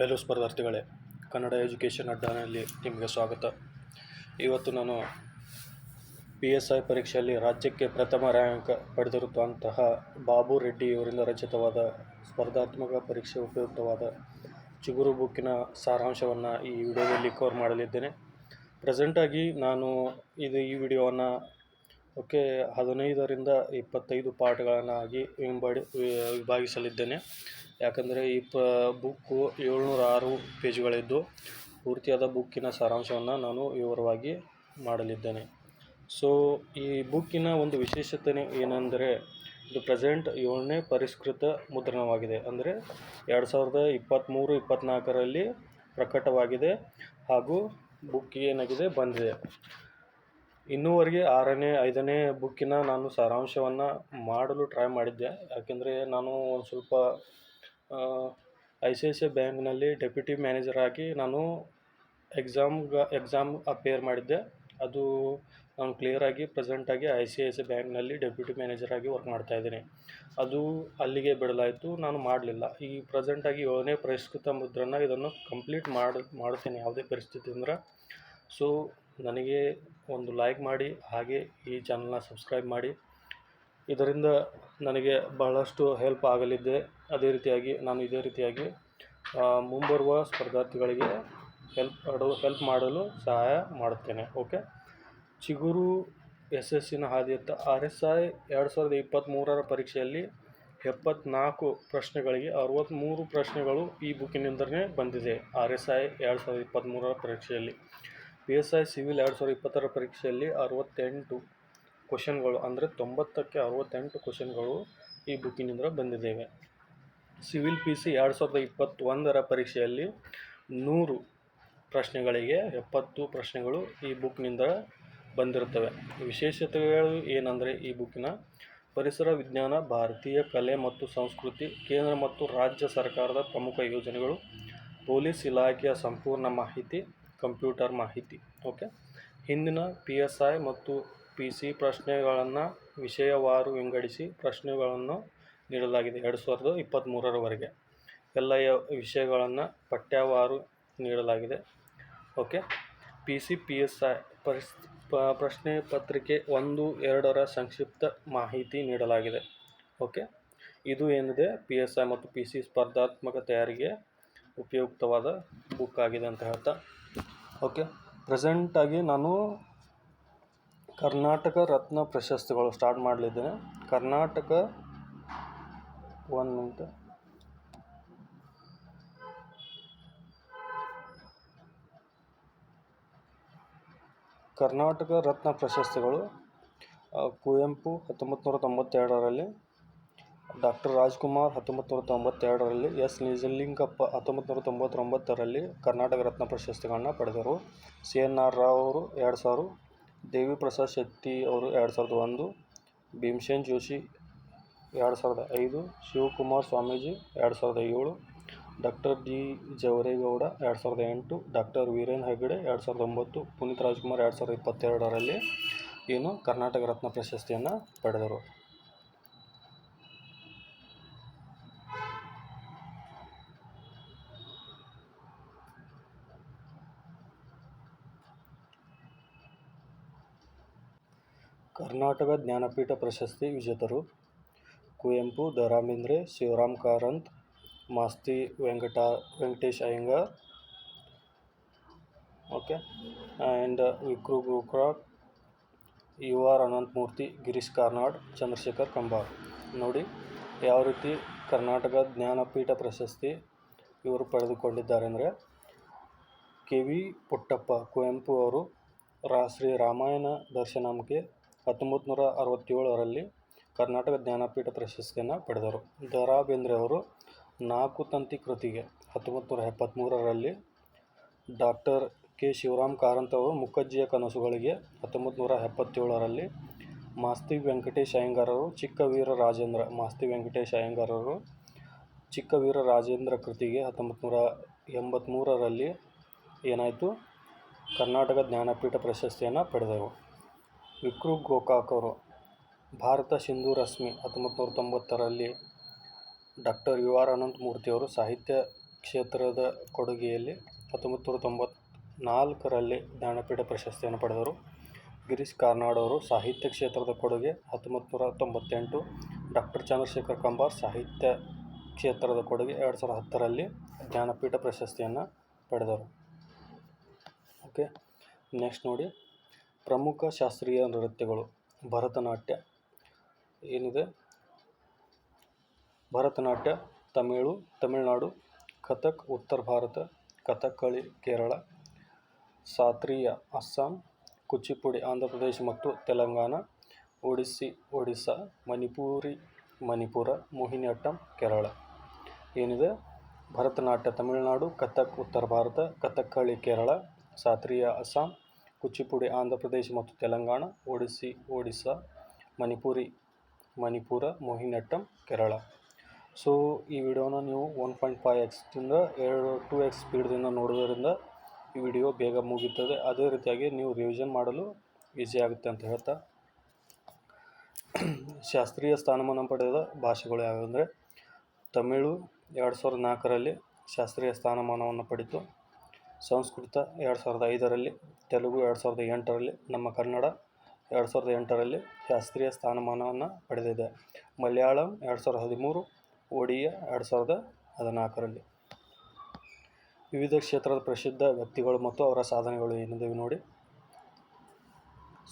Hello ಸ್ಪರ್ಧಾರ್ಥಿಗಳೇ, Kannada education ಅಡ್ಡಾನಲ್ಲಿ ನಿಮಗೆ ಸ್ವಾಗತ. ಇವತ್ತು ನಾನು ಪಿ ಎಸ್ ಐ ಪರೀಕ್ಷೆಯಲ್ಲಿ ರಾಜ್ಯಕ್ಕೆ ಪ್ರಥಮ ರ್ಯಾಂಕ್ ಪಡೆದಿರುವಂತಹ ಬಾಬು ರೆಡ್ಡಿ ಇವರಿಂದ ರಚಿತವಾದ ಸ್ಪರ್ಧಾತ್ಮಕ ಪರೀಕ್ಷೆ ಉಪಯುಕ್ತವಾದ ಚಿಗುರು ಬುಕ್ಕಿನ ಸಾರಾಂಶವನ್ನು ಈ ವಿಡಿಯೋದಲ್ಲಿ ಕವರ್ ಮಾಡಲಿದ್ದೇನೆ. ಪ್ರೆಸೆಂಟಾಗಿ ನಾನು ಇದು ಈ ವಿಡಿಯೋವನ್ನು ಓಕೆ, ಹದಿನೈದರಿಂದ ಇಪ್ಪತ್ತೈದು ಪಾಠಗಳನ್ನಾಗಿ ವಿಂಬಡಿ, ವಿಭಾಗಿಸಲಿದ್ದೇನೆ. ಯಾಕಂದರೆ ಈ ಪ, ಬುಕ್ಕು ಏಳ್ನೂರ ಆರು ಪೇಜ್ಗಳಿದ್ದು ಪೂರ್ತಿಯಾದ ಬುಕ್ಕಿನ ಸಾರಾಂಶವನ್ನು ನಾನು ವಿವರವಾಗಿ ಮಾಡಲಿದ್ದೇನೆ. ಸೊ ಈ ಬುಕ್ಕಿನ ಒಂದು ವಿಶೇಷತೆ ಏನೆಂದರೆ, ಇದು ಪ್ರೆಸೆಂಟ್ ಏಳನೇ ಪರಿಷ್ಕೃತ ಮುದ್ರಣವಾಗಿದೆ. ಅಂದರೆ ಎರಡು ಸಾವಿರದ ಇಪ್ಪತ್ತ್ಮೂರು ಇಪ್ಪತ್ತ್ನಾಲ್ಕರಲ್ಲಿ ಪ್ರಕಟವಾಗಿದೆ ಹಾಗೂ ಬುಕ್ ಏನಾಗಿದೆ, ಬಂದಿದೆ. ಇನ್ನೂವರೆಗೆ ಆರನೇ, ಐದನೇ ಬುಕ್ಕಿನ ನಾನು ಸಾರಾಂಶವನ್ನು ಮಾಡಲು ಟ್ರೈ ಮಾಡಿದ್ದೆ. ಯಾಕೆಂದರೆ ನಾನು ಒಂದು ಸ್ವಲ್ಪ I C I C I ಬ್ಯಾಂಕ್ನಲ್ಲಿ ಡೆಪ್ಯೂಟಿ ಮ್ಯಾನೇಜರ್ ಆಗಿ ನಾನು ಎಕ್ಸಾಮ್ಗೆ ಎಕ್ಸಾಮ್ ಅಪೇರ್ ಮಾಡಿದ್ದೆ. ಅದು ನಾನು ಕ್ಲಿಯರಾಗಿ ಪ್ರೆಸೆಂಟಾಗಿ ಐ ಸಿ ಐ ಸಿ ಬ್ಯಾಂಕ್ನಲ್ಲಿ ಡೆಪ್ಯೂಟಿ ಮ್ಯಾನೇಜರ್ ಆಗಿ ವರ್ಕ್ ಮಾಡ್ತಾಯಿದ್ದೀನಿ ಅದು ಅಲ್ಲಿಗೆ ಬಿಡಲಾಯಿತು, ನಾನು ಮಾಡಲಿಲ್ಲ. ಈ ಪ್ರೆಸೆಂಟಾಗಿ ಏಳನೇ ಪರಿಷ್ಕೃತ ಮುದ್ರನ್ನ ಇದನ್ನು ಕಂಪ್ಲೀಟ್ ಮಾಡಿ, ಮಾಡ್ತೀನಿ ಯಾವುದೇ ಪರಿಸ್ಥಿತಿ ಅಂದ್ರೆ. ಸೊ ನನಗೆ ಒಂದು ಲೈಕ್ ಮಾಡಿ, ಹಾಗೆ ಈ ಚಾನಲ್ನ ಸಬ್ಸ್ಕ್ರೈಬ್ ಮಾಡಿ. ಇದರಿಂದ ನನಗೆ ಬಹಳಷ್ಟು ಹೆಲ್ಪ್ ಆಗಲಿದೆ ಅದೇ ರೀತಿಯಾಗಿ ನಾನು ಇದೇ ರೀತಿಯಾಗಿ ಮುಂಬರುವ ಸ್ಪರ್ಧಾರ್ಥಿಗಳಿಗೆ ಹೆಲ್ಪ್ ಮಾಡಲು ಹೆಲ್ಪ್ ಮಾಡಲು ಸಹಾಯ ಮಾಡುತ್ತೇನೆ. ಓಕೆ ಚಿಗುರು ಯಶಸ್ಸಿನ ಹಾದಿಯತ್ತ ಆರ್ ಎಸ್ ಐ ಎರಡು ಸಾವಿರದ ಇಪ್ಪತ್ತ್ಮೂರರ ಪರೀಕ್ಷೆಯಲ್ಲಿ ಎಪ್ಪತ್ನಾಲ್ಕು ಪ್ರಶ್ನೆಗಳಿಗೆ ಅರವತ್ತ್ಮೂರು ಪ್ರಶ್ನೆಗಳು ಈ ಬುಕ್ಕಿನಿಂದಲೇ ಬಂದಿದೆ. ಆರ್ ಎಸ್ ಐ ಎರಡು ಸಾವಿರದ ಇಪ್ಪತ್ತ್ಮೂರರ ಪರೀಕ್ಷೆಯಲ್ಲಿ. ಪಿ ಎಸ್ ಐ ಸಿವಿಲ್ ಎರಡು ಸಾವಿರದ ಇಪ್ಪತ್ತರ ಪರೀಕ್ಷೆಯಲ್ಲಿ ಅರವತ್ತೆಂಟು ಕ್ವಶನ್ಗಳು ಅಂದರೆ ತೊಂಬತ್ತಕ್ಕೆ ಅರವತ್ತೆಂಟು ಕ್ವಶನ್ಗಳು ಈ ಬುಕ್ಕಿನಿಂದ ಬಂದಿದ್ದೇವೆ. ಸಿವಿಲ್ ಪಿ ಸಿ ಎರಡು ಸಾವಿರದ ಇಪ್ಪತ್ತೊಂದರ ಪರೀಕ್ಷೆಯಲ್ಲಿ ನೂರು ಪ್ರಶ್ನೆಗಳಿಗೆ ಎಪ್ಪತ್ತು ಪ್ರಶ್ನೆಗಳು ಈ ಬುಕ್ನಿಂದ ಬಂದಿರುತ್ತವೆ. ವಿಶೇಷತೆಗಳು ಏನಂದರೆ ಈ ಬುಕ್ಕಿನ ಪರಿಸರ ವಿಜ್ಞಾನ, ಭಾರತೀಯ ಕಲೆ ಮತ್ತು ಸಂಸ್ಕೃತಿ, ಕೇಂದ್ರ ಮತ್ತು ರಾಜ್ಯ ಸರ್ಕಾರದ ಪ್ರಮುಖ ಯೋಜನೆಗಳು, ಪೊಲೀಸ್ ಇಲಾಖೆಯ ಸಂಪೂರ್ಣ ಮಾಹಿತಿ, ಕಂಪ್ಯೂಟರ್ ಮಾಹಿತಿ, ಓಕೆ? ಹಿಂದಿನ ಪಿ ಎಸ್ ಐ ಮತ್ತು ಪಿ ಪ್ರಶ್ನೆಗಳನ್ನು ವಿಷಯವಾರು ವಿಂಗಡಿಸಿ ಪ್ರಶ್ನೆಗಳನ್ನು ನೀಡಲಾಗಿದೆ. ಎರಡು ಸಾವಿರದ ಇಪ್ಪತ್ತ್ಮೂರರವರೆಗೆ ಎಲ್ಲ ವಿಷಯಗಳನ್ನು ಪಠ್ಯವಾರು ನೀಡಲಾಗಿದೆ. Okay. P C P S I ಪರಿಸ್ ಪ್ರಶ್ನೆ ಪತ್ರಿಕೆ ಒಂದು, ಎರಡರ ಸಂಕ್ಷಿಪ್ತ ಮಾಹಿತಿ ನೀಡಲಾಗಿದೆ. ಓಕೆ. ಇದು ಏನಿದೆ? ಪಿ ಎಸ್ ಐ ಮತ್ತು ಪಿ ಸಿ ಸ್ಪರ್ಧಾತ್ಮಕ ತಯಾರಿಗೆ ಉಪಯುಕ್ತವಾದ ಬುಕ್ ಆಗಿದೆ ಅಂತ ಹೇಳ್ತಾ. ಓಕೆ. ಪ್ರೆಸೆಂಟಾಗಿ ನಾನು ಕರ್ನಾಟಕ ರತ್ನ ಪ್ರಶಸ್ತಿಗಳು ಸ್ಟಾರ್ಟ್ ಮಾಡಲಿದ್ದೇನೆ. Karnataka one minute. Karnataka Ratna ಪ್ರಶಸ್ತಿಗಳು ಕುವೆಂಪು ಹತ್ತೊಂಬತ್ತು ನೂರ ತೊಂಬತ್ತೆರಡರಲ್ಲಿ ಡಾಕ್ಟರ್ ರಾಜ್ಕುಮಾರ್ ಹತ್ತೊಂಬತ್ತು ನೂರ ತೊಂಬತ್ತೆರಡರಲ್ಲಿ ಎಸ್ ನಿಜಲಿಂಗಪ್ಪ ಹತ್ತೊಂಬತ್ತು ನೂರ ತೊಂಬತ್ತೊಂಬತ್ತರಲ್ಲಿ ಕರ್ನಾಟಕ ರತ್ನ ಪ್ರಶಸ್ತಿಗಳನ್ನ ಪಡೆದರು. ಸಿ ಎನ್ ಆರ್ ರಾವ್ ಅವರು ಎರಡು ಸಾವಿರ ದೇವಿ ಪ್ರಸಾದ್ ಶೆಟ್ಟಿ ಅವರು ಎರಡು ಸಾವಿರದ ಒಂದು, ಭೀಮಸೇನ್ ಜೋಶಿ ಎರಡು ಸಾವಿರದ ಐದು, ಶಿವಕುಮಾರ್ ಸ್ವಾಮೀಜಿ ಎರಡು ಸಾವಿರದ ಏಳು, ಡಾಕ್ಟರ್ ಜಿ ಜವರೇಗೌಡ ಎರಡು ಸಾವಿರದ ಎಂಟು, ಡಾಕ್ಟರ್ ವೀರೇನ್ ಹೆಗ್ಗಡೆ ಎರಡು ಸಾವಿರದ ಒಂಬತ್ತು, ಪುನೀತ್ ರಾಜ್ಕುಮಾರ್ ಎರಡು ಸಾವಿರದ ಇಪ್ಪತ್ತೆರಡರಲ್ಲಿ ಏನು ಕರ್ನಾಟಕ ರತ್ನ ಪ್ರಶಸ್ತಿಯನ್ನು ಪಡೆದರು. ಕರ್ನಾಟಕ ಜ್ಞಾನಪೀಠ ಪ್ರಶಸ್ತಿ ವಿಜೇತರು ಕುವೆಂಪು ದ ರಾ ಬೇಂದ್ರೆ ಶಿವರಾಮ್ ಕಾರಂತ್, ಮಾಸ್ತಿ ವೆಂಕಟ, ವೆಂಕಟೇಶ್ ಅಯ್ಯಂಗಾರ್, ಓಕೆ, ಆ್ಯಂಡ್ ವಿಕ್ರು ಗೋಕ್ರಾಕ್ ಯು ಆರ್ ಅನಂತಮೂರ್ತಿ ಗಿರೀಶ್ ಕಾರ್ನಾಡ್, ಚಂದ್ರಶೇಖರ್ ಕಂಬಾರ್. ನೋಡಿ, ಯಾವ ರೀತಿ ಕರ್ನಾಟಕ ಜ್ಞಾನಪೀಠ ಪ್ರಶಸ್ತಿ ಇವರು ಪಡೆದುಕೊಂಡಿದ್ದಾರೆ ಅಂದರೆ, ಕೆ ವಿ ಪುಟ್ಟಪ್ಪ ಕುವೆಂಪು ಅವರು ರಾ ಶ್ರೀ ರಾಮಾಯಣ ದರ್ಶನಂಗೆ ಹತ್ತೊಂಬತ್ತು ನೂರ ಅರವತ್ತೇಳರಲ್ಲಿ ಕರ್ನಾಟಕ ಜ್ಞಾನಪೀಠ ಪ್ರಶಸ್ತಿಯನ್ನು ಪಡೆದರು. ದ ರಾ ಬೇಂದ್ರೆ ಅವರು ನಾಲ್ಕು ತಂತಿ ಕೃತಿಗೆ ಹತ್ತೊಂಬತ್ತು ನೂರ ಎಪ್ಪತ್ತ್ಮೂರರಲ್ಲಿ ಡಾಕ್ಟರ್ ಕೆ. ಶಿವರಾಮ್ ಕಾರಂತ್ ಅವರು ಮುಖಜ್ಜಿಯ ಕನಸುಗಳಿಗೆ ಹತ್ತೊಂಬತ್ತು ನೂರ ಎಪ್ಪತ್ತೇಳರಲ್ಲಿ ಮಾಸ್ತಿ ವೆಂಕಟೇಶ್ ಅಯ್ಯಂಗಾರರು ಚಿಕ್ಕ ವೀರ ರಾಜೇಂದ್ರ, ಮಾಸ್ತಿ ವೆಂಕಟೇಶ್ ಅಯ್ಯಂಗಾರರು ಚಿಕ್ಕ ವೀರ ರಾಜೇಂದ್ರ ಕೃತಿಗೆ ಹತ್ತೊಂಬತ್ತು ನೂರ ಎಂಬತ್ತ್ಮೂರರಲ್ಲಿ ಏನಾಯಿತು? ಕರ್ನಾಟಕ ಜ್ಞಾನಪೀಠ ಪ್ರಶಸ್ತಿಯನ್ನು ಪಡೆದರು ವಿಕ್ರು ಗೋಕಾಕ್ ಅವರು ಭಾರತ ಸಿಂಧು ರಶ್ಮಿ ಹತ್ತೊಂಬತ್ತು ತೊಂಬತ್ತರಲ್ಲಿ ಡಾಕ್ಟರ್ ಯು ಆರ್ ಅನಂತಮೂರ್ತಿಯವರು ಸಾಹಿತ್ಯ ಕ್ಷೇತ್ರದ ಕೊಡುಗೆಯಲ್ಲಿ ಹತ್ತೊಂಬತ್ತು ನೂರ ತೊಂಬತ್ನಾಲ್ಕರಲ್ಲಿ ಜ್ಞಾನಪೀಠ ಪ್ರಶಸ್ತಿಯನ್ನು ಪಡೆದರು. ಗಿರೀಶ್ ಕಾರ್ನಾಡ್ ಅವರು ಸಾಹಿತ್ಯ ಕ್ಷೇತ್ರದ ಕೊಡುಗೆ ಹತ್ತೊಂಬತ್ತು ನೂರ ತೊಂಬತ್ತೆಂಟು ಡಾಕ್ಟರ್ ಚಂದ್ರಶೇಖರ್ ಕಂಬಾರ್ ಸಾಹಿತ್ಯ ಕ್ಷೇತ್ರದ ಕೊಡುಗೆ ಎರಡು ಸಾವಿರದ ಹತ್ತರಲ್ಲಿ ಜ್ಞಾನಪೀಠ ಪ್ರಶಸ್ತಿಯನ್ನು ಪಡೆದರು. ಓಕೆ, ನೆಕ್ಸ್ಟ್ ನೋಡಿ. ಪ್ರಮುಖ ಶಾಸ್ತ್ರೀಯ ನೃತ್ಯಗಳು ಭರತನಾಟ್ಯ. ಏನಿದೆ? ಭರತನಾಟ್ಯ, ತಮಿಳು, ತಮಿಳುನಾಡು, ಕಥಕ್, ಉತ್ತರ ಭಾರತ, ಕಥಕ್ಕಳಿ, ಕೇರಳ, ಸಾತ್ರೀಯ ಅಸ್ಸಾಂ, ಕುಚಿಪುಡಿ ಆಂಧ್ರ ಪ್ರದೇಶ ಮತ್ತು ತೆಲಂಗಾಣ, ಒಡಿಸ್ಸಿ, ಒಡಿಸ್ಸಾ, ಮಣಿಪುರಿ, ಮಣಿಪುರ, ಮೋಹಿನಿಯಟ್ಟಂ, ಕೇರಳ. ಏನಿದೆ? ಭರತನಾಟ್ಯ, ತಮಿಳುನಾಡು, ಕಥಕ್, ಉತ್ತರ ಭಾರತ, ಕಥಕ್ಕಳಿ, ಕೇರಳ, ಸಾತ್ರೀಯ ಅಸ್ಸಾಂ ಕುಚಿಪುಡಿ ಆಂಧ್ರ ಪ್ರದೇಶ ಮತ್ತು ತೆಲಂಗಾಣ ಒಡಿಸ್ಸಿ ಒಡಿಸ್ಸಾ ಮಣಿಪುರಿ ಮಣಿಪುರ ಮೋಹಿನಟ್ಟಂ ಕೇರಳ ಸೊ ಈ ವಿಡಿಯೋನ ನೀವು ಒನ್ ಪಾಯಿಂಟ್ ಫೈವ್ ಎಕ್ಸ್ದಿಂದ ಎರಡು ಟೂ ಎಕ್ಸ್ ಸ್ಪೀಡ್ದಿಂದ ನೋಡೋದ್ರಿಂದ ಈ ವಿಡಿಯೋ ಬೇಗ ಮುಗೀತದೆ. ಅದೇ ರೀತಿಯಾಗಿ ನೀವು ರಿವಿಷನ್ ಮಾಡಲು ಈಸಿ ಆಗುತ್ತೆ ಅಂತ ಹೇಳ್ತಾ. ಶಾಸ್ತ್ರೀಯ ಸ್ಥಾನಮಾನ ಪಡೆದ ಭಾಷೆಗಳು ಯಾವ್ಯಾವಂದರೆ ತಮಿಳು ಎರಡು ಸಾವಿರದ ನಾಲ್ಕರಲ್ಲಿ ಶಾಸ್ತ್ರೀಯ ಸ್ಥಾನಮಾನವನ್ನು ಪಡೆಯಿತು ಸಂಸ್ಕೃತ ಎರಡು ಸಾವಿರದ ಐದರಲ್ಲಿ, ತೆಲುಗು ಎರಡು ಸಾವಿರದ ಎಂಟರಲ್ಲಿ, ನಮ್ಮ ಕನ್ನಡ ಎರಡು ಸಾವಿರದ ಎಂಟರಲ್ಲಿ ಶಾಸ್ತ್ರೀಯ ಸ್ಥಾನಮಾನವನ್ನು ಪಡೆದಿದೆ. ಮಲಯಾಳಂ ಎರಡು ಸಾವಿರದ ಹದಿಮೂರು, ಒಡಿಯಾ ಎರಡು ಸಾವಿರದ ಹದಿನಾಲ್ಕರಲ್ಲಿ. ವಿವಿಧ ಕ್ಷೇತ್ರದ ಪ್ರಸಿದ್ಧ ವ್ಯಕ್ತಿಗಳು ಮತ್ತು ಅವರ ಸಾಧನೆಗಳು ಏನಿದೆ ನೋಡಿ.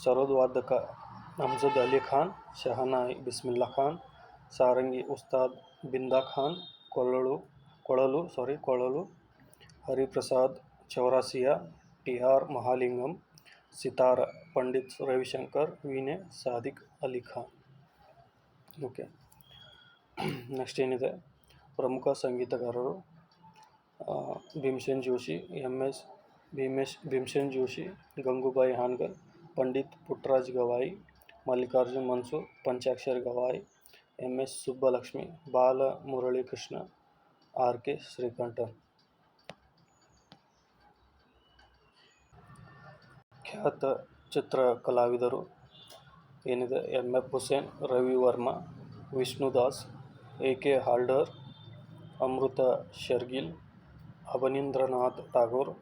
ಸರೋದ್ವಾದಕ ಅಮ್ಜದ್ ಅಲಿ ಖಾನ್, ಶಹನಾಯಿ ಬಿಸ್ಮಿಲ್ಲಾ ಖಾನ್, ಸಾರಂಗಿ ಉಸ್ತಾದ್ ಬಿಂದಾ ಖಾನ್ ಕೊಳಲು ಕೊಳಲು ಸಾರಿ ಕೊಳಲು ಹರಿಪ್ರಸಾದ್ ಚೌರಾಸಿಯಾ ಟಿ ಆರ್ ಮಹಾಲಿಂಗಂ ಸಿತಾರ ಪಂಡಿತ್ ರವಿಶಂಕರ್ ವೀಣೆ ಸಾದಿಕ್ ಅಲಿ ಖಾನ್ ಓಕೆ ನೆಕ್ಸ್ಟ್ ಏನಿದೆ ಪ್ರಮುಖ ಸಂಗೀತಗಾರರು ಆ, Bhimsen Joshi M S Bhimesh Bhimsen Joshi Gangubai Hangal Pandit Puttaraj Gavai Mallikarjun Mansur Panchakshari Gavai M S Subbulakshmi Bala Muralikrishna R K Srikantan ಖ್ಯಾತ ಚಿತ್ರ ಕಲಾವಿದರು ಏನಿದೆ M F. Husain, Ravi Varma Vishnudas A. K. Haldar, Amrita Shergil, Abanindranath Tagore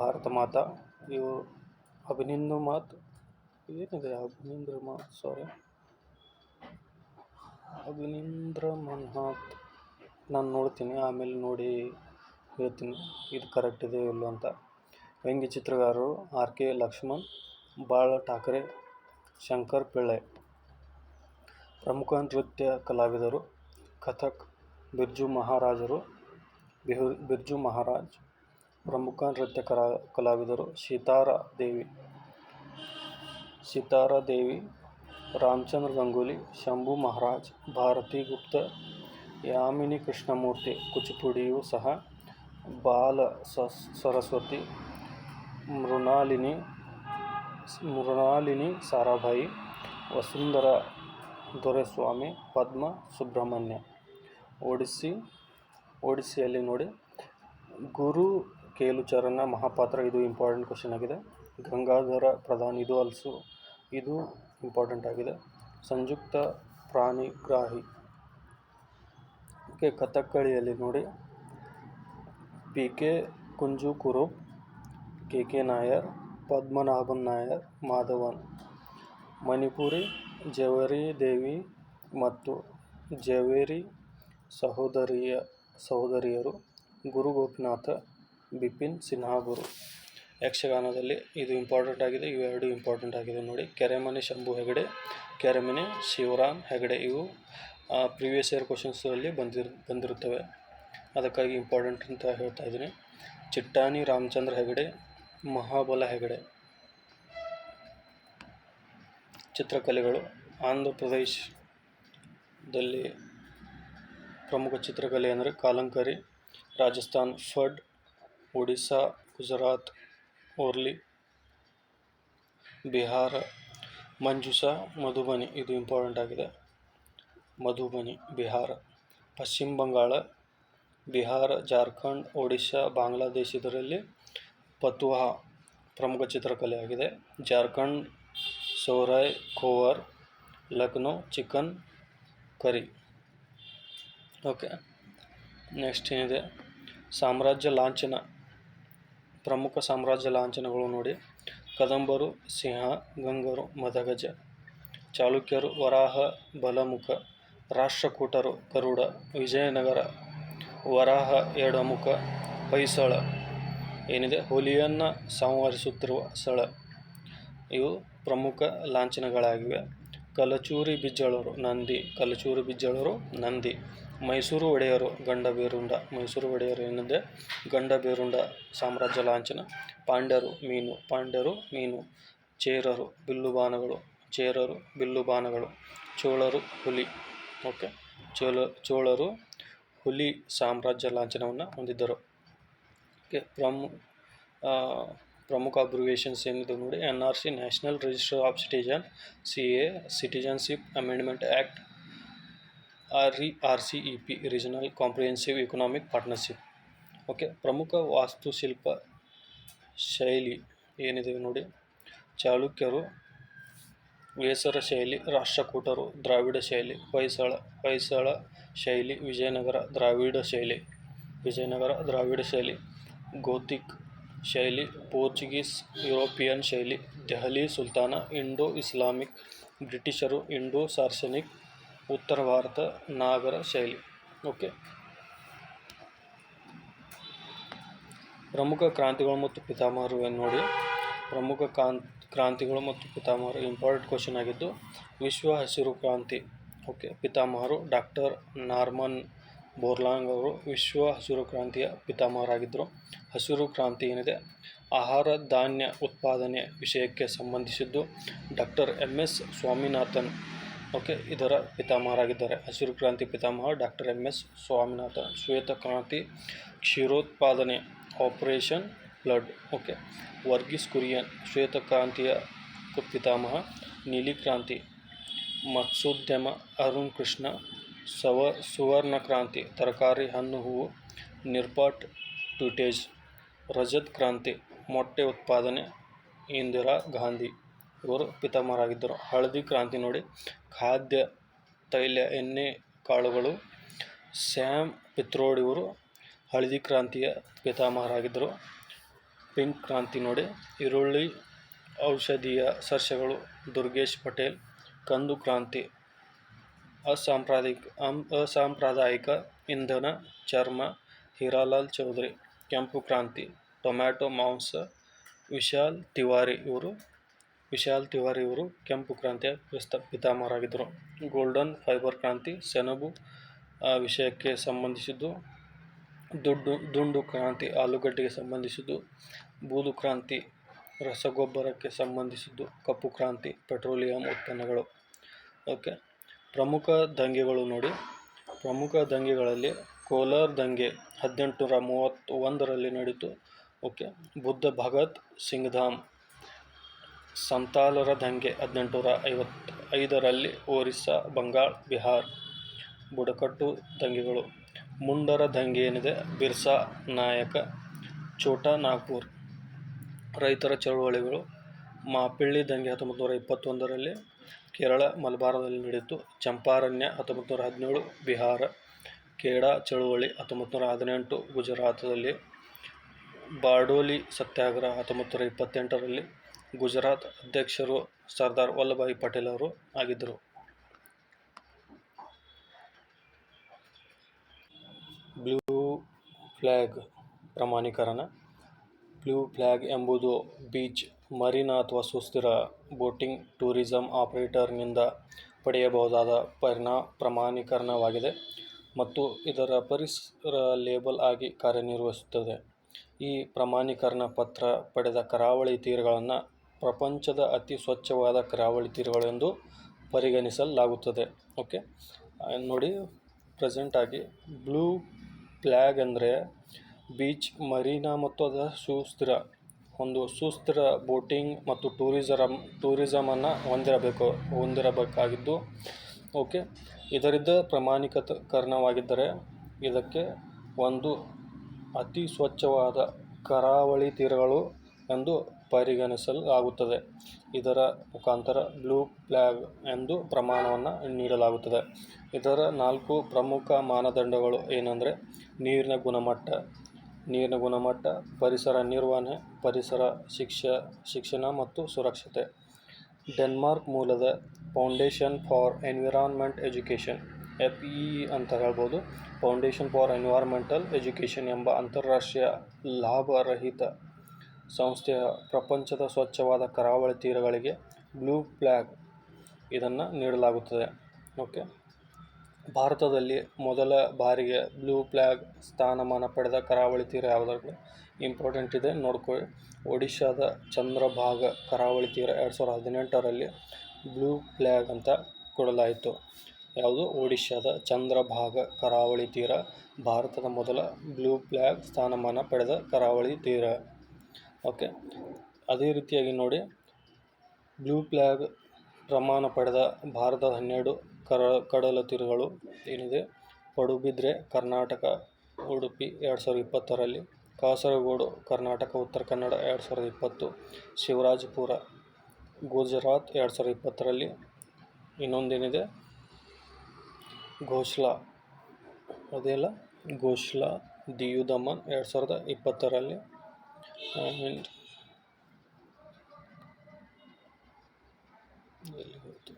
Bharat Mata. ಇವು ಅಭಿನಿಂದ್ರ ಮಾತ್, ಏನಿದೆ ಅಭಿನೀಂದ್ರ ಮಾತ್ ಸಾರಿ ಅಭಿನೀಂದ್ರ ಮನ್ಹಾತ್. ನಾನು ನೋಡ್ತೀನಿ, ಆಮೇಲೆ ನೋಡಿ ಹೇಳ್ತೀನಿ, ಇದು ಕರೆಕ್ಟ್ ಇದೆ ಇಲ್ಲೋ ಅಂತ. ವ್ಯಂಗ್ಯ ಚಿತ್ರಗಾರರು ಆರ್ ಕೆ ಲಕ್ಷ್ಮಣ್, ಬಾಳ ಠಾಕ್ರೆ, ಶಂಕರ್ ಪಿಳ್ಳೆ. ಪ್ರಮುಖ ನೃತ್ಯ ಕಲಾವಿದರು ಕಥಕ್, ಬಿರ್ಜು ಮಹಾರಾಜರು, ಬಿಹು, ಬಿರ್ಜು ಮಹಾರಾಜ್. ಪ್ರಮುಖ ನೃತ್ಯ ಕಲಾ ಕಲಾವಿದರು ಸೀತಾರಾ ದೇವಿ. ಸಿತಾರ ದೇವಿ, ರಾಮಚಂದ್ರ ಗಂಗೂಲಿ, ಶಂಭು ಮಹಾರಾಜ್, ಭಾರತಿ ಗುಪ್ತ, ಯಾಮಿನಿ ಕೃಷ್ಣಮೂರ್ತಿ, ಕುಚಿಪುಡಿಯೂ ಸಹ, ಬಾಲ ಸರಸ್ವತಿ ಮೃಣಾಲಿನಿ ಮೃಣಾಲಿನಿ ಸಾರಾಭಾಯಿ, ವಸುಂಧರ ದೊರೆಸ್ವಾಮಿ, ಪದ್ಮ ಸುಬ್ರಹ್ಮಣ್ಯ. ಒಡಿಸ್ಸಿ ಒಡಿಸ್ಸಿಯಲ್ಲಿ ನೋಡಿ. ಗುರು ಕೇಲುಚರಣ ಮಹಾಪಾತ್ರ, ಇದು ಇಂಪಾರ್ಟೆಂಟ್ ಕ್ವಶನ್ ಆಗಿದೆ. ಗಂಗಾಧರ ಪ್ರಧಾನ, ಇದು ಅಲ್ಸು ಇದು ಇಂಪಾರ್ಟೆಂಟ್ ಆಗಿದೆ. ಸಂಯುಕ್ತ ಪ್ರಾಣಿಗ್ರಾಹಿ. ಕಥಕ್ಕಳಿಯಲ್ಲಿ ನೋಡಿ. P K Kunju Kurup K K Nair, Padmanabhan Nair, Madhavan, Manipuri, Jhaveri Devi ಮತ್ತು ಜವೇರಿ ಸಹೋದರಿಯ ಸಹೋದರಿಯರು ಗುರು ಗೋಪಿನಾಥ, ಬಿಪಿನ್ ಸಿನ್ಹಾ ಗುರು ಯಕ್ಷಗಾನದಲ್ಲಿ ಇದು ಇಂಪಾರ್ಟೆಂಟ್ ಆಗಿದೆ ಇವೆರಡು ಇಂಪಾರ್ಟೆಂಟ್ ಆಗಿದೆ ನೋಡಿ. ಕೆರೆಮನೆ ಶಂಭು ಹೆಗಡೆ, ಕೆರೆಮನೆ ಶಿವರಾಮ್ ಹೆಗಡೆ. ಇವು ಪ್ರಿವಿಯಸ್ ಇಯರ್ ಕ್ವಶನ್ಸಲ್ಲಿ ಬಂದಿರ್, ಬಂದಿರುತ್ತವೆ. ಅದಕ್ಕಾಗಿ ಇಂಪಾರ್ಟೆಂಟ್ ಅಂತ ಹೇಳ್ತಾ ಇದ್ದೀನಿ. ಚಿಟ್ಟಾಣಿ ರಾಮಚಂದ್ರ ಹೆಗಡೆ ಮಹಾಬಲ ಹೆಗಡೆ ಚಿತ್ರಕಲೆಗಳು ಆಂಧ್ರ ಪ್ರದೇಶದಲ್ಲಿ ಪ್ರಮುಖ ಚಿತ್ರಕಲೆ ಅಂದರೆ ಕಾಲಂಕರಿ, ರಾಜಸ್ಥಾನ್, ಫಡ್, ಒಡಿಸ್ಸಾ, ಗುಜರಾತ್, ಓರ್ಲಿ, ಬಿಹಾರ ಮಂಜುಷಾ ಮಧುಬನಿ. ಇದು ಇಂಪಾರ್ಟೆಂಟ್ ಆಗಿದೆ. ಮಧುಬನಿ, ಬಿಹಾರ. ಪಶ್ಚಿಮ ಬಂಗಾಳ, ಬಿಹಾರ, ಜಾರ್ಖಂಡ್ ಒಡಿಶಾ ಬಾಂಗ್ಲಾದೇಶ ಇದರಲ್ಲಿ ಪತುಹಾ ಪ್ರಮುಖ ಚಿತ್ರಕಲೆಯಾಗಿದೆ ಜಾರ್ಖಂಡ್ ಸೌರಾಯ್ ಖೋವರ್ ಲಕ್ನೋ, ಚಿಕನ್, ಕರಿ. ಓಕೆ, ನೆಕ್ಸ್ಟ್ ಏನಿದೆ? ಸಾಮ್ರಾಜ್ಯ ಲಾಂಛನ, ಪ್ರಮುಖ ಸಾಮ್ರಾಜ್ಯ ಲಾಂಛನಗಳು ನೋಡಿ. ಕದಂಬರು, ಸಿಂಹ, ಗಂಗರು, ಮದಗಜ, ಚಾಲುಕ್ಯರು, ವರಾಹ, ಬಲಮುಖ, ರಾಷ್ಟ್ರಕೂಟರು, ಗರುಡ, ವಿಜಯನಗರ, ವರಾಹ, ಎಡಮುಖ, ಹೊಯ್ಸಳ ಏನಿದೆ? ಹುಲಿಯನ್ನು ಸಂವರಿಸುತ್ತಿರುವ ಸ್ಥಳ. ಇವು ಪ್ರಮುಖ ಲಾಂಛನಗಳಾಗಿವೆ. ಕಲಚೂರಿ ಬಿಜ್ಜಳರು, ನಂದಿ. ಕಲಚೂರಿ ಬಿಜ್ಜಳರು, ನಂದಿ. ಮೈಸೂರು ಒಡೆಯರು, ಗಂಡಬೇರುಂಡ. ಮೈಸೂರು ಒಡೆಯರು ಏನಿದೆ? ಗಂಡಬೇರುಂಡ ಸಾಮ್ರಾಜ್ಯ ಲಾಂಛನ. ಪಾಂಡ್ಯರು, ಮೀನು. ಪಾಂಡ್ಯರು, ಮೀನು. ಚೇರರು ಬಿಲ್ಲುಬಾಣಗಳು ಚೇರರು ಬಿಲ್ಲುಬಾಣಗಳು ಚೋಳರು, ಹುಲಿ. ಓಕೆ. ಚೋಳ, ಚೋಳರು ಹುಲಿ ಸಾಮ್ರಾಜ್ಯ ಲಾಂಛನವನ್ನು ಹೊಂದಿದ್ದರು. ಓಕೆ ಪ್ರಮು ಪ್ರಮುಖ ಅಬ್ರಿವೇಷನ್ಸ್ ಏನಿದೆ ನೋಡಿ N R C national register of citizen C A citizenship amendment act R E R C E P regional comprehensive economic partnership. Okay, ಪ್ರಮುಖ ವಾಸ್ತುಶಿಲ್ಪ ಶೈಲಿ ಏನಿದೆ ನೋಡಿ, ಚಾಲುಕ್ಯರು ವೇಸರ ಶೈಲಿ, ರಾಷ್ಟ್ರಕೂಟರು, ದ್ರಾವಿಡ ಶೈಲಿ, ಹೊಯ್ಸಳ ಹೊಯ್ಸಳ ಶೈಲಿ, ವಿಜಯನಗರ ದ್ರಾವಿಡ ಶೈಲಿ, ವಿಜಯನಗರ ದ್ರಾವಿಡ ಶೈಲಿ. ಗೋತಿಕ್ ಶೈಲಿ, ಪೋರ್ಚುಗೀಸ್, ಯುರೋಪಿಯನ್ ಶೈಲಿ, ದೆಹಲಿ ಸುಲ್ತಾನ, ಇಂಡೋ ಇಸ್ಲಾಮಿಕ್, ಬ್ರಿಟಿಷರು, ಇಂಡೋ ಸಾರ್ಸನಿಕ್ ಉತ್ತರ ಭಾರತ, ನಾಗರ ಶೈಲಿ. ಓಕೆ. ಪ್ರಮುಖ ಕ್ರಾಂತಿಗಳು ಮತ್ತು ಪಿತಾಮಹರು ಏನು ನೋಡಿ? ಪ್ರಮುಖ ಕ್ರಾಂತ್ ಕ್ರಾಂತಿಗಳು ಮತ್ತು ಪಿತಾಮಹರು ಇಂಪಾರ್ಟೆಂಟ್ ಕ್ವಶನ್ ಆಗಿದ್ದು, ವಿಶ್ವ ಹಸಿರು ಕ್ರಾಂತಿ. ಓಕೆ. ಪಿತಾಮಹರು ಡಾಕ್ಟರ್ ನಾರ್ಮನ್ ಬೋರ್ಲಾಂಗ್ ಅವರು ವಿಶ್ವ ಹಸಿರು ಕ್ರಾಂತಿಯ ಪಿತಾಮಹರಾಗಿದ್ದರು. ಹಸಿರು ಕ್ರಾಂತಿ ಏನಿದೆ? ಆಹಾರ, ಧಾನ್ಯ ಉತ್ಪಾದನೆ ವಿಷಯಕ್ಕೆ ಸಂಬಂಧಿಸಿದ್ದು doctor M S. Swaminathan, okay, ಇದರ ಪಿತಾಮಹರಾಗಿದ್ದಾರೆ. ಹಸಿರು ಕ್ರಾಂತಿ ಪಿತಾಮಹ ಡಾಕ್ಟರ್ ಎಂ ಎಸ್. ಸ್ವಾಮಿನಾಥನ್. ಶ್ವೇತ ಕ್ರಾಂತಿ ಕ್ಷೀರೋತ್ಪಾದನೆ operation flood, okay. Verghese Kurien, ಶ್ವೇತ ಕ್ರಾಂತಿಯ ಪಿತಾಮಹ. ನೀಲಿ ಕ್ರಾಂತಿ ಮತ್ಸ್ಯೋದ್ಯಮ ಅರುಣ್ ಕೃಷ್ಣ ಸವ ಸುವರ್ಣ ಕ್ರಾಂತಿ ತರಕಾರಿ, ಹಣ್ಣು, ಹೂವು, ನಿರ್ಪಾಟ್ ಟ್ಯೂಟೇಜ್ ರಜತ್ ಕ್ರಾಂತಿ, ಮೊಟ್ಟೆ ಉತ್ಪಾದನೆ, ಇಂದಿರಾ ಗಾಂಧಿ. ಇವರು ಪಿತಾಮಹರಾಗಿದ್ದರು. ಹಳದಿ ಕ್ರಾಂತಿ ನೋಡಿ, ಖಾದ್ಯ, ತೈಲ, ಎಣ್ಣೆ, ಕಾಳುಗಳು, ಸ್ಯಾಮ್ ಪಿತ್ರೋಡ್ ಇವರು ಹಳದಿ ಕ್ರಾಂತಿಯ ಪಿತಾಮಹರಾಗಿದ್ದರು. ಪಿಂಕ್ ಕ್ರಾಂತಿ ನೋಡಿ, ಈರುಳ್ಳಿ ಔಷಧೀಯ ಸಸ್ಯಗಳು, ದುರ್ಗೇಶ್ ಪಟೇಲ್, ಕಂದು ಕ್ರಾಂತಿ ಅಸಾಂಪ್ರದಾಯಿಕ ಅಸಾಂಪ್ರದಾಯಿಕ ಇಂಧನ, ಚರ್ಮ, ಹೀರಾಲಾಲ್ ಚೌಧರಿ, ಕೆಂಪು ಕ್ರಾಂತಿ, ಟೊಮ್ಯಾಟೊ, ಮಾಂಸ, ವಿಶಾಲ್ ತಿವಾರಿ ಇವರು, ವಿಶಾಲ್ ತಿವಾರಿ ಇವರು ಕೆಂಪು ಕ್ರಾಂತಿಯ ಕ್ರಿಸ್ತ ಪಿತಾಮಹರಾಗಿದ್ದರು. ಗೋಲ್ಡನ್ ಫೈಬರ್ ಕ್ರಾಂತಿ ಸೆಣಬು ವಿಷಯಕ್ಕೆ ಸಂಬಂಧಿಸಿದ್ದು, ದುಡ್ಡು, ದುಂಡು ಕ್ರಾಂತಿ ಆಲೂಗಡ್ಡೆಗೆ ಸಂಬಂಧಿಸಿದ್ದು, ಬೂದು ಕ್ರಾಂತಿ ರಸಗೊಬ್ಬರಕ್ಕೆ ಸಂಬಂಧಿಸಿದ್ದು, ಕಪ್ಪು ಕ್ರಾಂತಿ ಪೆಟ್ರೋಲಿಯಂ ಉತ್ಪನ್ನಗಳು. ಓಕೆ. ಪ್ರಮುಖ ದಂಗೆಗಳು ನೋಡಿ. ಪ್ರಮುಖ ದಂಗೆಗಳಲ್ಲಿ ಕೋಲಾರ ದಂಗೆ ಹದಿನೆಂಟುನೂರ ಮೂವತ್ತು ಒಂದರಲ್ಲಿ ನಡೆಯಿತು ಓಕೆ. ಬುದ್ಧ ಭಗತ್ ಸಿಂಗ್ ಧಾಮ್ ಸಂತಾಲರ ದಂಗೆ ಹದಿನೆಂಟುನೂರ ಐವತ್ತು ಐದರಲ್ಲಿ ಒರಿಸ್ಸಾ, ಬಂಗಾಳ್, ಬಿಹಾರ್. ಬುಡಕಟ್ಟು ದಂಗೆಗಳು. ಮುಂಡರ ದಂಗೆ ಏನಿದೆ? ಬಿರ್ಸಾ, ನಾಯಕ ಚೋಟಾ ನಾಗ್ಪುರ್. ರೈತರ ಚಳುವಳಿಗಳು. ಮಾಪಿಳ್ಳಿ ದಂಗೆ ಹತ್ತೊಂಬತ್ತು ನೂರ ಇಪ್ಪತ್ತೊಂದರಲ್ಲಿ ಕೇರಳ, ಮಲಬಾರದಲ್ಲಿ ನಡೆಯಿತು ಚಂಪಾರಣ್ಯ ಹತ್ತೊಂಬತ್ತು ನೂರ ಹದಿನೇಳು, ಬಿಹಾರ, ಖೇಡಾ, ಚಳುವಳಿ ಹತ್ತೊಂಬತ್ತು ನೂರ ಹದಿನೆಂಟು, ಗುಜರಾತದಲ್ಲಿ ಬಾರ್ಡೋಲಿ ಸತ್ಯಾಗ್ರಹ ಹತ್ತೊಂಬತ್ತು ನೂರ ಇಪ್ಪತ್ತೆಂಟರಲ್ಲಿ ಗುಜರಾತ್ ಅಧ್ಯಕ್ಷರು ಸರ್ದಾರ್ ವಲ್ಲಭಾಯಿ ಪಟೇಲ್ ಅವರು ಆಗಿದ್ದರು. ಬ್ಲೂ ಫ್ಲ್ಯಾಗ್ ಪ್ರಮಾಣೀಕರಣ. ಬ್ಲೂ ಫ್ಲ್ಯಾಗ್ ಎಂಬುದು ಬೀಚ್ ಮರೀನಾ ಅಥವಾ ಸುಸ್ಥಿರ ಬೋಟಿಂಗ್ ಟೂರಿಸಂ ಆಪರೇಟರ್ನಿಂದ ಪಡೆಯಬಹುದಾದ ಪರಿಣಾಮ ಪ್ರಮಾಣೀಕರಣವಾಗಿದೆ ಮತ್ತು ಇದರ ಪರಿಸರ ಲೇಬಲ್ ಆಗಿ ಕಾರ್ಯನಿರ್ವಹಿಸುತ್ತದೆ. ಈ ಪ್ರಮಾಣೀಕರಣ ಪತ್ರ ಪಡೆದ ಕರಾವಳಿ ತೀರಗಳನ್ನು ಪ್ರಪಂಚದ ಅತಿ ಸ್ವಚ್ಛವಾದ ಕರಾವಳಿ ತೀರಗಳೆಂದು ಪರಿಗಣಿಸಲಾಗುತ್ತದೆ. ಓಕೆ, ನೋಡಿ ಪ್ರೆಸೆಂಟಾಗಿ ಬ್ಲೂ ಫ್ಲ್ಯಾಗ್ ಅಂದರೆ ಬೀಚ್, ಮರೀನಾ ಮತ್ತು ಅದರ ಸುಸ್ಥಿರ ಒಂದು ಸುಸ್ಥಿರ ಬೋಟಿಂಗ್ ಮತ್ತು ಟೂರಿಸರಮ್ ಟೂರಿಸಮನ್ನು ಹೊಂದಿರಬೇಕು, ಹೊಂದಿರಬೇಕಾಗಿದ್ದು, ಓಕೆ. ಇದರಿಂದ ಪ್ರಮಾಣೀಕರಣವಾಗಿದ್ದರೆ ಇದಕ್ಕೆ ಒಂದು ಅತಿ ಸ್ವಚ್ಛವಾದ ಕರಾವಳಿ ತೀರಗಳು ಎಂದು ಪರಿಗಣಿಸಲಾಗುತ್ತದೆ. ಇದರ ಮುಖಾಂತರ ಬ್ಲೂ ಫ್ಲ್ಯಾಗ್ ಎಂದು ಪ್ರಮಾಣವನ್ನು ನೀಡಲಾಗುತ್ತದೆ. ಇದರ ನಾಲ್ಕು ಪ್ರಮುಖ ಮಾನದಂಡಗಳು ಏನಂದರೆ ನೀರಿನ ಗುಣಮಟ್ಟ ನೀರಿನ ಗುಣಮಟ್ಟ, ಪರಿಸರ ನಿರ್ವಹಣೆ, ಪರಿಸರ ಶಿಕ್ಷ, ಶಿಕ್ಷಣ ಮತ್ತು ಸುರಕ್ಷತೆ. ಡೆನ್ಮಾರ್ಕ್ ಮೂಲದ foundation for environment education F E ಅಂತ ಹೇಳ್ಬೋದು. ಫೌಂಡೇಶನ್ ಫಾರ್ ಎನ್ವಿರಾನ್ಮೆಂಟಲ್ ಎಜುಕೇಷನ್ ಎಂಬ ಅಂತಾರಾಷ್ಟ್ರೀಯ ಲಾಭರಹಿತ ಸಂಸ್ಥೆಯ ಪ್ರಪಂಚದ ಸ್ವಚ್ಛವಾದ ಕರಾವಳಿ ತೀರಗಳಿಗೆ ಬ್ಲೂ ಫ್ಲ್ಯಾಗ್ ಇದನ್ನು ನೀಡಲಾಗುತ್ತದೆ. ಓಕೆ. ಭಾರತದಲ್ಲಿ ಮೊದಲ ಬಾರಿಗೆ ಬ್ಲೂ ಫ್ಲ್ಯಾಗ್ ಸ್ಥಾನಮಾನ ಪಡೆದ ಕರಾವಳಿ ತೀರ ಯಾವುದಾದ್ರು ಇಂಪಾರ್ಟೆಂಟ್ ಇದೆ ನೋಡ್ಕೊಳ್ಳಿ ಒಡಿಶಾದ ಚಂದ್ರಭಾಗ ಕರಾವಳಿ ತೀರ ಎರಡು ಸಾವಿರದ ಹದಿನೆಂಟರಲ್ಲಿ ಬ್ಲೂ ಫ್ಲ್ಯಾಗ್ ಅಂತ ಕೊಡಲಾಯಿತು. ಯಾವುದು? ಒಡಿಶಾದ ಚಂದ್ರಭಾಗ ಕರಾವಳಿ ತೀರ ಭಾರತದ ಮೊದಲ ಬ್ಲೂ ಫ್ಲ್ಯಾಗ್ ಸ್ಥಾನಮಾನ ಪಡೆದ ಕರಾವಳಿ ತೀರ. ಓಕೆ. ಅದೇ ರೀತಿಯಾಗಿ ನೋಡಿ, ಬ್ಲೂ ಫ್ಲ್ಯಾಗ್ ಪ್ರಮಾಣ ಪಡೆದ ಭಾರತದ ಹನ್ನೆರಡು ಕರ ಕಡಲ ತೀರಗಳು ಏನಿದೆ? ಪಡುಬಿದ್ರೆ ಕರ್ನಾಟಕ, ಉಡುಪಿ ಎರಡು ಸಾವಿರದ ಇಪ್ಪತ್ತರಲ್ಲಿ, ಕಾಸರಗೋಡು ಕರ್ನಾಟಕ, ಉತ್ತರ ಕನ್ನಡ ಎರಡು ಸಾವಿರದ ಇಪ್ಪತ್ತು, ಶಿವರಾಜಪುರ, ಗುಜರಾತ್ ಎರಡು ಸಾವಿರದ ಇಪ್ಪತ್ತರಲ್ಲಿ ಇನ್ನೊಂದೇನಿದೆ? ಘೋಷ್ಲಾ. ಅದೆಲ್ಲ? ಘೋಷ್ಲಾ ದಿಯು ದಮನ್ ಎರಡು ಸಾವಿರದ ಇಪ್ಪತ್ತರಲ್ಲಿ. ಆ್ಯಂಡ್ ಎಲ್ಲಿ ಹೋಯ್ತು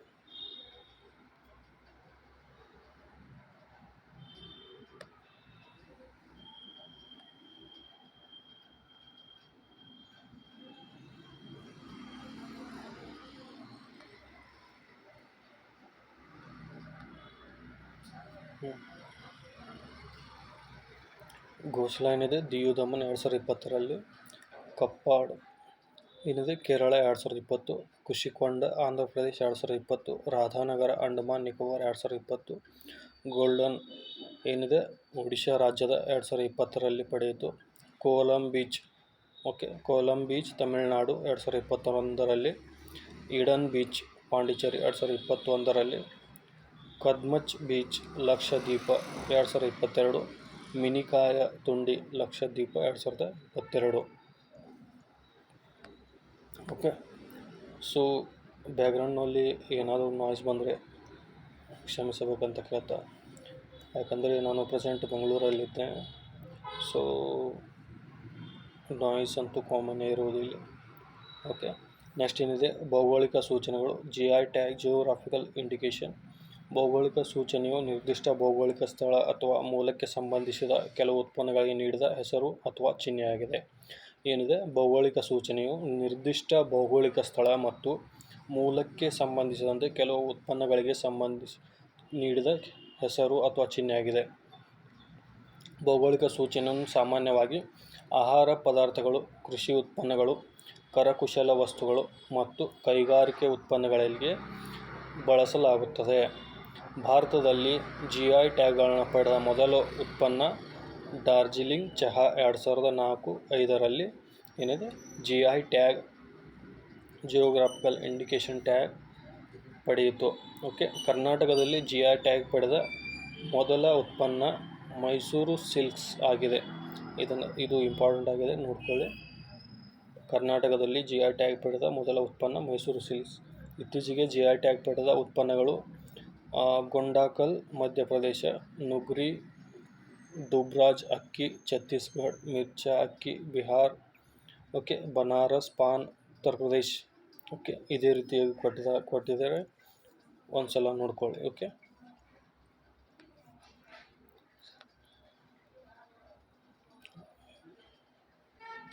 ಘೋಷಲಾ ಏನಿದೆ? ದಿಯು ದಮನ್ ಎರಡು ಸಾವಿರದ ಇಪ್ಪತ್ತರಲ್ಲಿ ಕಪ್ಪಾಡ್. ಏನಿದೆ? ಕೇರಳ ಎರಡು ಸಾವಿರದ ಇಪ್ಪತ್ತು, ಕುಶಿಕೊಂಡ, ಆಂಧ್ರ ಪ್ರದೇಶ ಎರಡು ಸಾವಿರದ ಇಪ್ಪತ್ತು, ರಾಧಾನಗರ, ಅಂಡಮಾನ್, ನಿಕೋಬಾರ್ ಎರಡು ಸಾವಿರದ ಇಪ್ಪತ್ತು, ಗೋಲ್ಡನ್ ಏನಿದೆ? ಒಡಿಶಾ ರಾಜ್ಯದ ಎರಡು ಸಾವಿರದ ಇಪ್ಪತ್ತರಲ್ಲಿ ಪಡೆಯಿತು. Kovalam beach. Okay, Kovalam beach Tamil Nadu ಎರಡು ಸಾವಿರದ ಇಪ್ಪತ್ತೊಂದರಲ್ಲಿ, ಈಡನ್ ಬೀಚ್, ಪಾಂಡಿಚೇರಿ ಎರಡು ಸಾವಿರದ ಇಪ್ಪತ್ತೊಂದರಲ್ಲಿ ಕದ್ಮಚ್ ಬೀಚ್ ಲಕ್ಷದ್ವೀಪ ಎರಡು ಸಾವಿರದ ಇಪ್ಪತ್ತೆರಡು ಮಿನಿಕಾಯ ತುಂಡಿ ಲಕ್ಷದ್ವೀಪ ಎರಡು ಸಾವಿರದ ಇಪ್ಪತ್ತೆರಡು. ಓಕೆ ಸೊ ಬ್ಯಾಕ್ಗ್ರೌಂಡ್ನಲ್ಲಿ ಏನಾದರೂ ನಾಯ್ಸ್ ಬಂದರೆ ಕ್ಷಮಿಸಬೇಕಂತ ಕೇಳ್ತಾ. ಯಾಕಂದರೆ ನಾನು ಪ್ರೆಸೆಂಟ್ ಬೆಂಗಳೂರಲ್ಲಿದ್ದೆ. ಸೊ ನಾಯ್ಸ್ ಅಂತೂ ಕಾಮನ್ನೇ ಇಲ್ಲಿ ಓಕೆ ನೆಕ್ಸ್ಟ್ ಏನಿದೆ? ಭೌಗೋಳಿಕ ಸೂಚನೆಗಳು. G I tag geographical indication ಭೌಗೋಳಿಕ ಸೂಚನೆಯು ನಿರ್ದಿಷ್ಟ ಭೌಗೋಳಿಕ ಸ್ಥಳ ಅಥವಾ ಮೂಲಕ್ಕೆ ಸಂಬಂಧಿಸಿದ ಕೆಲವು ಉತ್ಪನ್ನಗಳಿಗೆ ನೀಡಿದ ಹೆಸರು ಅಥವಾ ಚಿಹ್ನೆಯಾಗಿದೆ. ಏನಿದೆ? ಭೌಗೋಳಿಕ ಸೂಚನೆಯು ನಿರ್ದಿಷ್ಟ ಭೌಗೋಳಿಕ ಸ್ಥಳ ಮತ್ತು ಮೂಲಕ್ಕೆ ಸಂಬಂಧಿಸಿದಂತೆ ಕೆಲವು ಉತ್ಪನ್ನಗಳಿಗೆ ಸಂಬಂಧಿಸಿ ನೀಡಿದ ಹೆಸರು ಅಥವಾ ಚಿಹ್ನೆಯಾಗಿದೆ. ಭೌಗೋಳಿಕ ಸೂಚನೆಯನ್ನು ಸಾಮಾನ್ಯವಾಗಿ ಆಹಾರ ಪದಾರ್ಥಗಳು, ಕೃಷಿ ಉತ್ಪನ್ನಗಳು, ಕರಕುಶಲ ವಸ್ತುಗಳು ಮತ್ತು ಕೈಗಾರಿಕೆ ಉತ್ಪನ್ನಗಳಿಗೆ ಬಳಸಲಾಗುತ್ತದೆ. ಭಾರತದಲ್ಲಿ ಜಿ ಐ ಟ್ಯಾಗ್ಗಳನ್ನು ಪಡೆದ ಮೊದಲ ಉತ್ಪನ್ನ ಡಾರ್ಜಿಲಿಂಗ್ ಚಹಾ ಎರಡು ಸಾವಿರದ ನಾಲ್ಕು ಐದರಲ್ಲಿ ಏನಿದೆ? G I tag, geographical indication tag ಪಡೆಯಿತು. ಓಕೆ, ಕರ್ನಾಟಕದಲ್ಲಿ ಜಿ ಐ ಟ್ಯಾಗ್ ಪಡೆದ ಮೊದಲ ಉತ್ಪನ್ನ ಮೈಸೂರು ಸಿಲ್ಕ್ಸ್ ಆಗಿದೆ. ಇದನ್ನು, ಇದು ಇಂಪಾರ್ಟೆಂಟ್ ಆಗಿದೆ, ನೋಡ್ಕೊಳ್ಳಿ. ಕರ್ನಾಟಕದಲ್ಲಿ ಜಿ ಐ ಟ್ಯಾಗ್ ಪಡೆದ ಮೊದಲ ಉತ್ಪನ್ನ ಮೈಸೂರು ಸಿಲ್ಕ್ಸ್. ಇತ್ತೀಚೆಗೆ ಜಿ ಐ ಟ್ಯಾಗ್ ಪಡೆದ ಉತ್ಪನ್ನಗಳು ಗೊಂಡಾಕಲ್ ಮಧ್ಯಪ್ರದೇಶ, ನುಗ್ರಿ, ದುಬ್ರಾಜ್, ಅಕ್ಕಿ, ಛತ್ತೀಸ್ಗಢ್, ಮಿರ್ಚಾ ಅಕ್ಕಿ, Bihar, okay, Banaras, PAN, Uttar Pradesh, okay, ಇದೇ ರೀತಿಯಾಗಿ ಕೊಟ್ಟಿದ, ಕೊಟ್ಟಿದ್ದಾರೆ. ಒಂದು ಸಲ ನೋಡ್ಕೊಳ್ಳಿ, ಓಕೆ.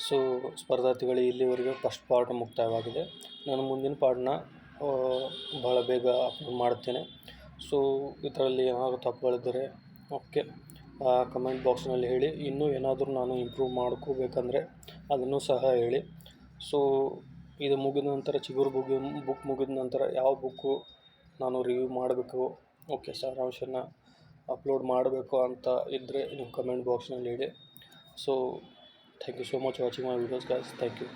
ಸೊ ಸ್ಪರ್ಧಾರ್ಥಿಗಳು ಇಲ್ಲಿವರೆಗೆ ಫಸ್ಟ್ ಪಾರ್ಟ್ ಮುಕ್ತಾಯವಾಗಿದೆ. ನಾನು ಮುಂದಿನ ಪಾರ್ಟ್ನ ಬಹಳ ಬೇಗ ಅಪ್ಲೋಡ್ ಮಾಡ್ತೇನೆ. ಸೊ ಇದರಲ್ಲಿ ಏನಾದರೂ ತಪ್ಪುಗಳಿದ್ದರೆ ಓಕೆ ಕಮೆಂಟ್ ಬಾಕ್ಸ್ನಲ್ಲಿ ಹೇಳಿ. ಇನ್ನೂ ಏನಾದರೂ ನಾನು ಇಂಪ್ರೂವ್ ಮಾಡ್ಕೋಬೇಕಂದ್ರೆ ಅದನ್ನು ಸಹ ಹೇಳಿ. ಸೊ ಇದು ಮುಗಿದ ನಂತರ, ಚಿಗುರು ಬುಕ್ ಬುಕ್ ಮುಗಿದ ನಂತರ ಯಾವ ಬುಕ್ಕು ನಾನು ರಿವ್ಯೂ ಮಾಡಬೇಕು, ಓಕೆ, ಸಾರಾಂಶನ ಅಪ್ಲೋಡ್ ಮಾಡಬೇಕು ಅಂತ ಇದ್ದರೆ ನೀವು ಕಮೆಂಟ್ ಬಾಕ್ಸ್ನಲ್ಲಿ ಹೇಳಿ. So thank you so much watching my videos guys thank you